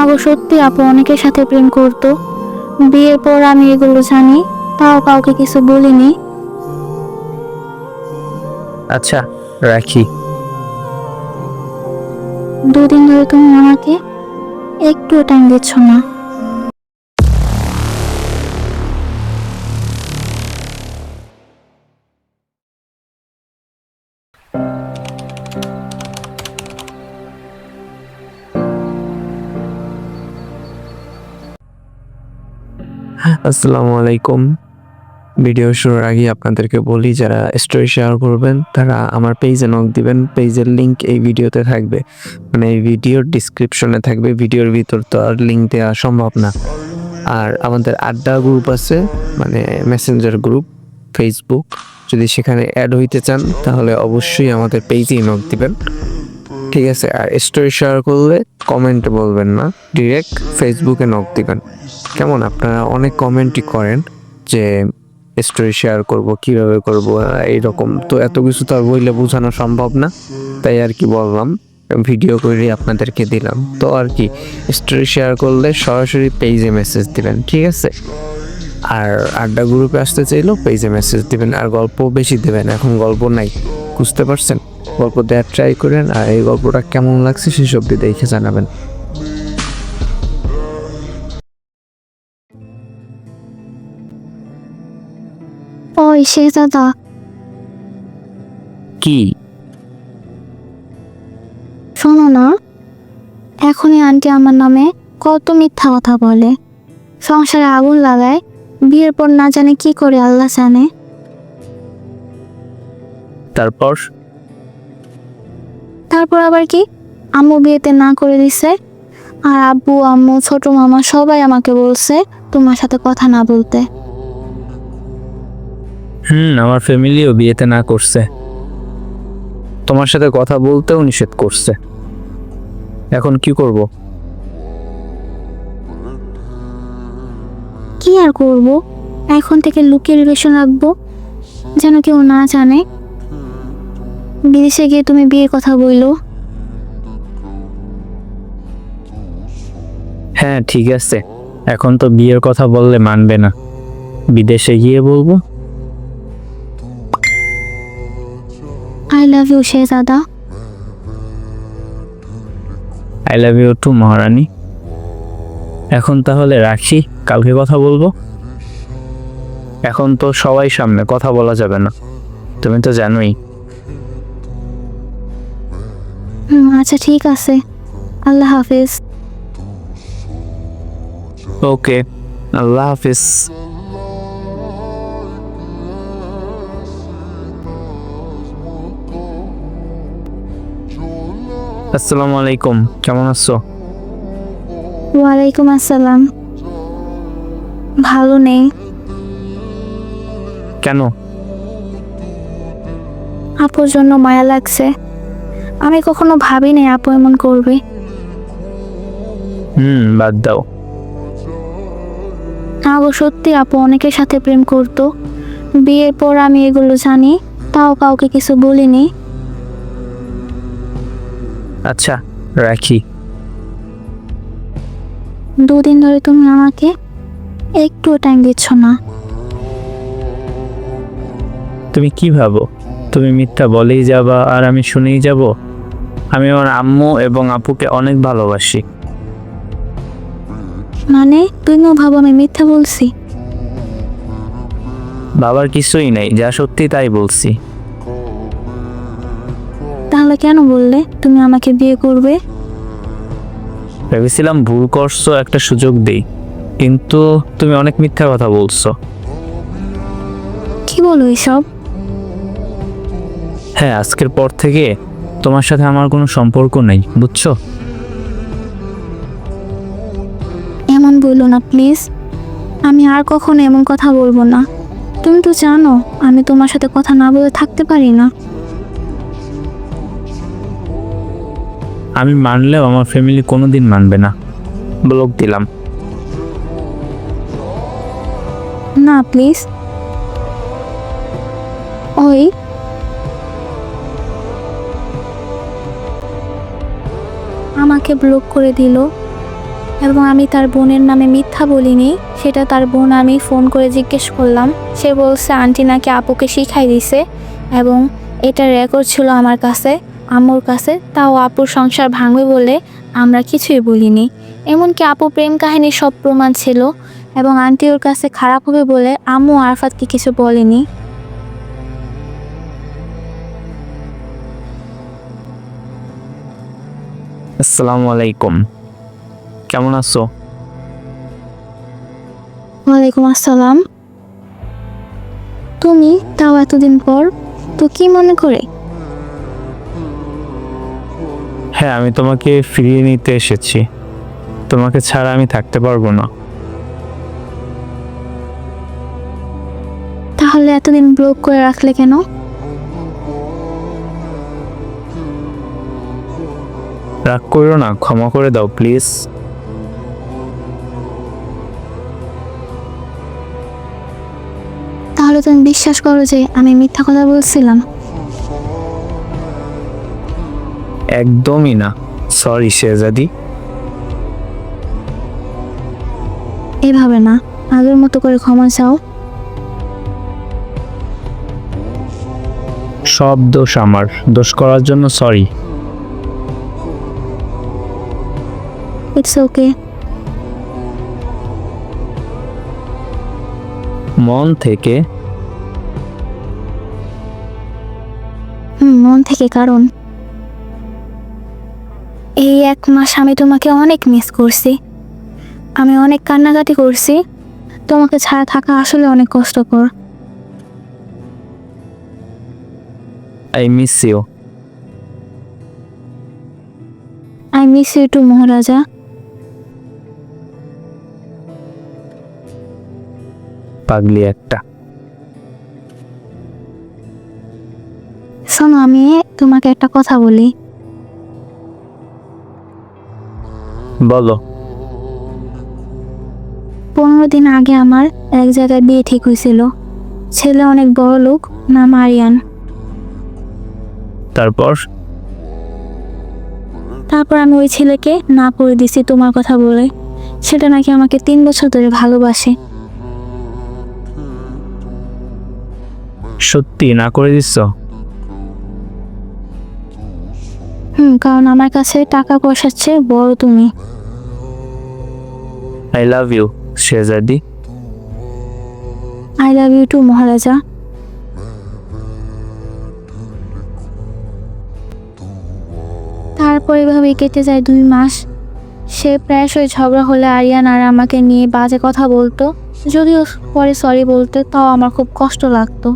আগো সত্যি আপু অনেকের সাথে প্রেম করতো। বিয়ের পর আমি এগুলো জানি তাও কাউকে কিছু বলিনি। আচ্ছা রাখি। দুদিন ধরে তুমি আমাকে একটু টাইম দিচ্ছ না। আসসালামু আলাইকুম ভিডিও শুরুর আগে আপনাদেরকে বলি, যারা স্টোরি শেয়ার করবেন, তারা আমার পেজে নক দিবেন পেজের লিংক এই ভিডিওতে থাকবে। মানে এই ভিডিওর ডিসক্রিপশনে থাকবে, ভিডিওর ভিতর তো আর লিঙ্ক দেওয়া সম্ভব না। আর আমাদের আড্ডা গ্রুপ আছে মানে মেসেঞ্জার গ্রুপ ফেসবুক যদি সেখানে অ্যাড হইতে চান, তাহলে অবশ্যই আমাদের পেজেই নক দিবেন। ঠিক আছে, আর স্টোরি শেয়ার করলে কমেন্টে বলবেন না ডিরেক্ট ফেসবুকে নক দিবেন। কেমন? আপনারা অনেক কমেন্টই করেন যে স্টোরি শেয়ার করব, কীভাবে করব, এইরকম। তো এত কিছু তো আর বইলে বোঝানো সম্ভব না, তাই আর কি বললাম ভিডিও করে আপনাদেরকে দিলাম। তো আর কি স্টোরি শেয়ার করলে সরাসরি পেজে মেসেজ দিবেন, ঠিক আছে? আর আড্ডা গ্রুপে আসতে চাইলেও পেজে মেসেজ দিবেন, আর গল্প বেশি দেবেন, এখন গল্প নাই, বুঝতে পারছেন? গল্প দেওয়ার ট্রাই করেন আর এই গল্পটা কেমন লাগছে সেসব দিয়ে দেখে জানাবেন। ওই শেহজাদা কি? শোনো না এখনই আন্টি আমার নামে কত মিথ্যা কথা বলে। সংসারে আগুন লাগায় বিয়ের পর না জানে কি করে আল্লাহ জানে। তারপর? তারপর আবার কি? আম্মু বিয়েতে না করে দিছে। আর আব্বু আম্মু ছোট মামা সবাই আমাকে বলছে তোমার সাথে কথা না বলতে। হুম আমার ফ্যামিলিও বিয়েতে না করছে। তোমার সাথে কথা বলতেও নিষেধ করছে। এখন কি করব? কি আর করব? এখন থেকে লুকিয়ে রিলেশন রাখব যেন কেউ না জানে। বিদেশে গিয়ে তুমি বিয়ের কথা বইলো হ্যাঁ ঠিক আছে। এখন তো বিয়ের কথা বললে মানবে না। বিদেশে গিয়ে বলব। আই লাভ ইউ শেহজাদা। আই লাভ ইউ টু মহারানী। এখন তাহলে রাখি কালকে কথা বলব। এখন তো সবাই সামনে কথা বলা যাবে না। তুমি তো জানোই। আচ্ছা ঠিক আছে। আল্লাহ হাফিজ। ওকে আল্লাহ হাফিজ। আসসালামু আলাইকুম কেমন আছো? ওয়ালাইকুম আসসালাম। ভালো নেই। কেন? আপুর জন্য মায়া লাগছে। আমি কখনো ভাবিনি আপু এমন করবে। হুম বাদ দাও। আগো সত্যি আপু অনেকের সাথে প্রেম করতো। বিয়ের পর আমি এগুলো জানি তাও কাউকে কিছু বলিনি। আচ্ছা রাখি। দুদিন ধরে তুমি আমাকে একটুও টাইম দিচ্ছ না। তুমি কি ভাবো? তুমি মিথ্যা বলেই যাবা আর আমি শুনেই যাব? আমি আমার আম্মু এবং আপুকে অনেক ভালোবাসি। মানে তুমিও ভাবো আমি মিথ্যা বলছি? বাবার কিছুই নেই যা সত্যি তাই বলছি। তাহলে কেন বললে? তুমি আমাকে বিয়ে করবে? ভেবেছিলাম ভুল করছ একটা সুযোগ দেই। কিন্তু তুমি অনেক মিথ্যা কথা বলছো। কি বলো এসব? হ্যাঁ আজকের পর থেকে তোমার সাথে আমার কোনো সম্পর্ক নেই বুঝছ? এমন বলল না প্লিজ। আমি আর কখনো এমন কথা বলব না। তুমি তো জানো আমি তোমার সাথে কথা না বলে থাকতে পারি না। আমি মানলেও আমার ফ্যামিলি কোনোদিন মানবে না। ব্লক দিলাম। না প্লিজ। ওই আমাকে ব্লক করে দিল এবং আমি তার বোনের নামে মিথ্যা বলিনি। সেটা তার বোন আমি ফোন করে জিজ্ঞেস করলাম। সে বলছে, আন্টি নাকি আপুকে শিখাই দিছে? এবং এটা রেকর্ড ছিল আমার কাছে, আম্মুর কাছে। তাও আপুর সংসার ভাঙবে বলে আমরা কিছুই বলিনি। এমনকি আপু প্রেম কাহিনীর সব প্রমাণ ছিল এবং আন্টি ওর কাছে খারাপ হবে বলে আম্মু আরফাতকে কিছু বলেনি। আসসালামু আলাইকুম। কেমন আছো? ওয়ালাইকুম আসসালাম। তুমি তাও এতদিন পর তো কি মনে করে? হ্যাঁ আমি তোমাকে ফিরিয়ে নিতে এসেছি। তোমাকে ছাড়া আমি থাকতে পারব না। তাহলে এতদিন ব্লক করে রাখলে কেন? রাগ করো না ক্ষমা করে দাও প্লিজ। তাহলে তুমি বিশ্বাস করো যে আমি মিথ্যা কথা বলছিলাম? একদমই না। সরি শেজাদি এভাবে না আগের মতো করে ক্ষমা চাও। সব দোষ আমার দোষ করার জন্য সরি ইটস ওকে মন থেকে? মন থেকে কারণ। এই এক মাস আমি তোমাকে অনেক মিস করছি। আমি অনেক কান্নাকাটি করছি। তোমাকে ছাড়া থাকা আসলে অনেক কষ্টকর। I miss you I miss you too মহারাজা। পাগলি একটা। শোনো আমি তোমাকে একটা কথা বলি। বলো। পনেরো দিন আগে আমার এক জায়গায় বিয়ে ঠিক হয়েছিল। ছেলে অনেক বড় লোক নাম আরিয়ান। তারপর? তারপর আমি ওই ছেলেকে না করে দিছি তোমার কথা বলে। সেটা নাকি আমাকে তিন বছর ধরে ভালোবাসে। সত্যি না করে দিচ্ছ? হুম কারণ আমার কাছে টাকা পয়সার চেয়ে বড় তুমি। আই লাভ ইউ শেজাদি আই লাভ ইউ টু মহারাজা। তারপর এভাবেই কেটে যায় দুই মাস। সে প্রায়শই ঝগড়া হলে আরিয়ান আর আমাকে নিয়ে বাজে কথা বলতো। যদিও পরে সরি বলতে তাও আমার খুব কষ্ট লাগতো।